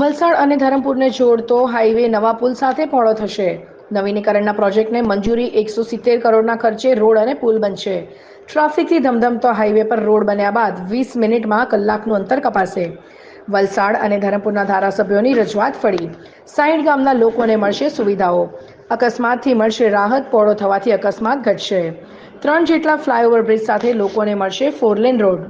વલસાડ અને ધરમપુરને જોડતો હાઈવે નવા પુલ સાથે પહોળો થશે. નવીનીકરણના પ્રોજેક્ટને મંજૂરી એકસો સિત્તેર કરોડના ખર્ચે રોડ અને પુલ બનશે. ટ્રાફિકથી ધમધમતો હાઈવે પર રોડ બન્યા બાદ વીસ મિનિટમાં કલાકનું અંતર કપાશે. વલસાડ અને ધરમપુરના ધારાસભ્યોની રજૂઆત ફળી. સાઈઠ ગામના લોકોને મળશે સુવિધાઓ. અકસ્માતથી મળશે રાહત, પહોળો થવાથી અકસ્માત ઘટશે. ત્રણ જેટલા ફ્લાયઓવર બ્રિજ સાથે લોકોને મળશે ફોરલેન રોડ.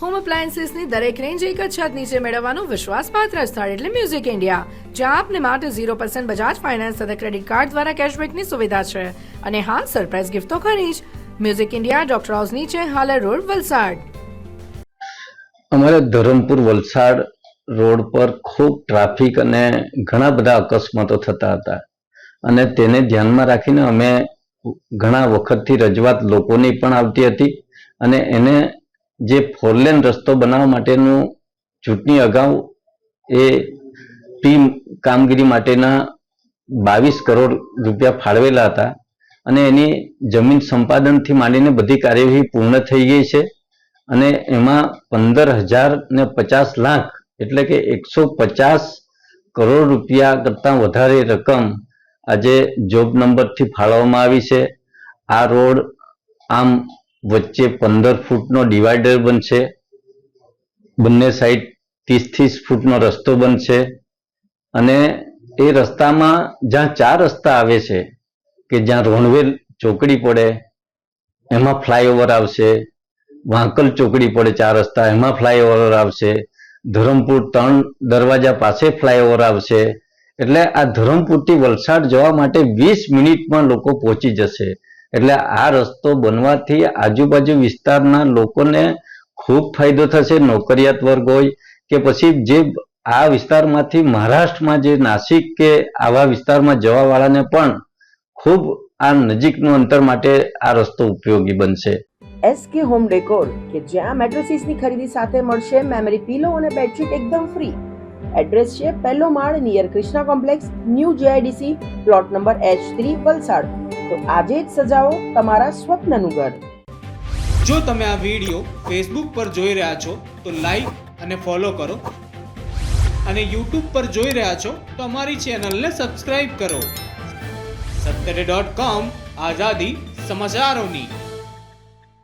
હોમ એપ્લાયન્સીસની દરેક રેન્જ એક જ છત નીચે મેળવવાનું વિશ્વાસપાત્ર સ્થળ એટલે મ્યુઝિક ઇન્ડિયા જ્યાં આપને માટે ઝીરો પર્સન્ટ બજાજ ફાઇનાન્સ અને ક્રેડિટ કાર્ડ દ્વારા કેશબેકની સુવિધા છે. અને હા સરપ્રાઇઝ ગિફ્ટ તો ખરી જ. મ્યુઝિક ઇન્ડિયા ડોક્ટર હાઉસ નીચે હાલર રોડ વલસાડ. અમારે ધરમપુર, વલસાડ રોડ પર ખૂબ ટ્રાફિક અને ઘણા બધા અકસ્માતો થતા હતા. અને તેને ધ્યાનમાં રાખીને અમે ઘણા વખતથી રજૂઆત લોકોની પણ આવતી હતી અને એને જે ફોરલેન રસ્તો બનાવવા માટેનું ચૂંટણી અગાઉ એ ટીમ કામગીરી માટેના બાવીસ કરોડ રૂપિયા ફાળવેલા હતા અને એની જમીન સંપાદનથી માંડીને બધી કાર્યવાહી પૂર્ણ થઈ ગઈ છે અને એમાં પંદર હજાર ને પચાસ લાખ એટલે કે એકસો પચાસ કરોડ રૂપિયા કરતાં વધારે રકમ આજે જોબ નંબરથી ફાળવવામાં આવી છે. આ રોડ આમ વચ્ચે પંદર ફૂટનો ડિવાઈડર બનશે. બંને સાઈડ ત્રીસ ત્રીસ ફૂટનો રસ્તો બનશે. અને એ રસ્તામાં જ્યાં ચાર રસ્તા આવે છે, કે જ્યાં રોણવે ચોકડી પડે, એમાં ફ્લાયઓવર આવશે. વાંકલ ચોકડી પડે ચાર રસ્તા, એમાં ફ્લાયઓવર આવશે. ધરમપુર ત્રણ દરવાજા પાસે ફ્લાયઓવર આવશે. એટલે આ ધરમપુરથી વલસાડ જવા માટે વીસ મિનિટમાં લોકો પહોંચી જશે. એટલે આ રસ્તો બનવાથી આજુબાજુ વિસ્તારના લોકોને ખૂબ ફાયદો થશે, નોકરિયાત વર્ગ હોય કે પછી જે આ વિસ્તારમાંથી મહારાષ્ટ્રમાં જે નાસિક કે આવા વિસ્તારમાં જવા વાળાને પણ ખૂબ આ નજીકનું અંતર માટે આ રસ્તો ઉપયોગી બનશે. એસકે હોમ ડેકોર કે જ્યાં મેટ્રેસીસની ખરીદી સાથે મળશે, મેમરી પીલો અને બેડશીટ એકદમ ફ્રી. એડ્રેસ છે પહેલો માળ near Krishna complex new GIDC plot number H three Valsad. તો આજે જ સજાવો તમારા સ્વપ્નનું ઘર. જો તમે આ વીડિયો ફેસબુક પર જોઈ રહ્યા છો, તો લાઈક અને ફોલો કરો. અને યુટ્યુબ પર જોઈ રહ્યા છો, તો અમારી ચેનલને સબસ્ક્રાઇબ કરો. સત્તરે ડોટ કોમ આઝાદી સમાચારોની.